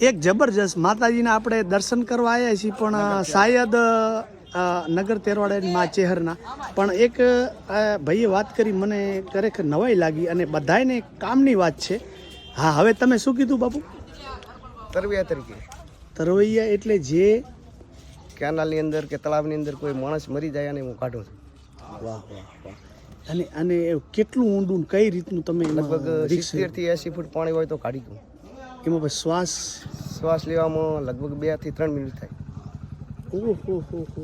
એક જબરજસ્ત માતાજીના આપણે દર્શન કરવા આવ્યા છીએ પણ શાયદ નગર તેરવાડા મા ચેહરના. પણ એક ભાઈએ વાત કરી મને ખરેખર નવાઈ લાગી અને બધાયને કામની વાત છે. હા હવે તમે શું કીધું બાપુ? તરવૈયા તરીકે. તરવૈયા એટલે જે કેનાલની અંદર કે તળાવની અંદર કોઈ માણસ મરી જાય અને હું કાઢું છું. વાહ વાહ વાહ. અને અને કેટલું ઊંડું કઈ રીતનું તમે લગભગ risk- સિત્તેરથી એસી ફૂટ પાણી હોય તો કાઢી દઉં. એમાં પછી શ્વાસ? શ્વાસ લેવામાં લગભગ બેથી ત્રણ મિનિટ થાય. ઓહો હો હો.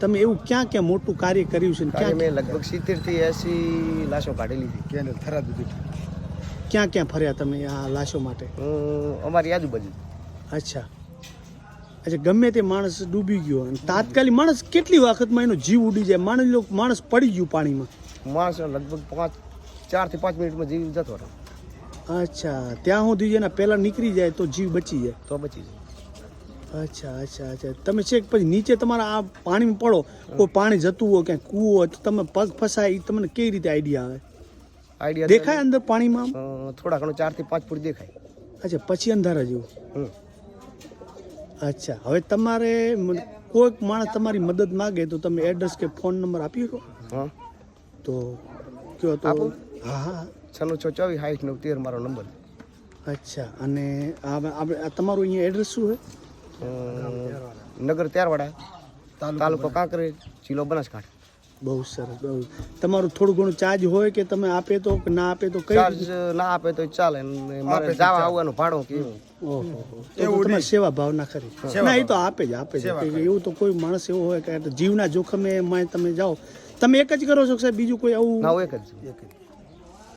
તમે એવું ક્યાં ક્યાં મોટું કાર્ય કર્યું છે ને ક્યાં મેં લગભગ સિત્તેરથી એસી લાશો કાઢેલી હતી ક્યાં થરા દીધી? ક્યાં ક્યાં ફર્યા તમે આ લાશો માટે? અમારી આજુબાજુ. અચ્છા. અચ્છા ગમે તે માણસ ડૂબી ગયો અને તાત્કાલિક માણસ કેટલી વખતમાં એનો જીવ ઉડી જાય? માણસ માણસ પડી ગયું પાણીમાં. માણસ લગભગ પાંચ ચારથી પાંચ મિનિટમાં જીવ જતો રહે અચ્છા ત્યાં સુધી જેના પહેલાં નીકળી જાય તો જીવ બચી જાય? તો બચી જાય. અચ્છા અચ્છા અચ્છા. તમે છેક પછી નીચે તમારા આ પાણીમાં પડો કોઈ પાણી જતું હોય ક્યાંય કૂવો હોય તો તમે પગ ફસાય એ તમને કેવી રીતે આઈડિયા આવે? આઈડિયા દેખાય અંદર પાણીમાં થોડા ઘણું ચારથી પાંચ ફૂટ દેખાય. અચ્છા પછી અંધારા જેવું. અચ્છા હવે તમારે કોઈક માણસ તમારી મદદ માગે તો તમે એડ્રેસ કે ફોન નંબર આપી શકો? તો કયો તો? હા હા. છન્નું છ ચોવીસ સાઠ નવ તેર મારો નંબર અચ્છા અને આ આપણે આ તમારું અહીંયા એડ્રેસ શું છે નગર ત્યારવાડા તાલુકો કાંકરેજ જિલ્લો બનાસકાંઠા. બહુ સરસ બહુ. તમારું થોડું ઘણું ચાર્જ હોય કે તમે આપે તો કે ના આપે તો કઈ ચાર્જ ના આપે તો ચાલે મારે જવા આવવાનું ભાડું કેવું ઓહો સેવા ભાવના ખરી. ના એ તો આપે જ આપે જ. એવું તો કોઈ માણસ એવો હોય કે જીવના જોખમે માં તમે જાઓ. તમે એક જ કરો છો સાહેબ બીજું કોઈ આવું? ના જ એક જ છું.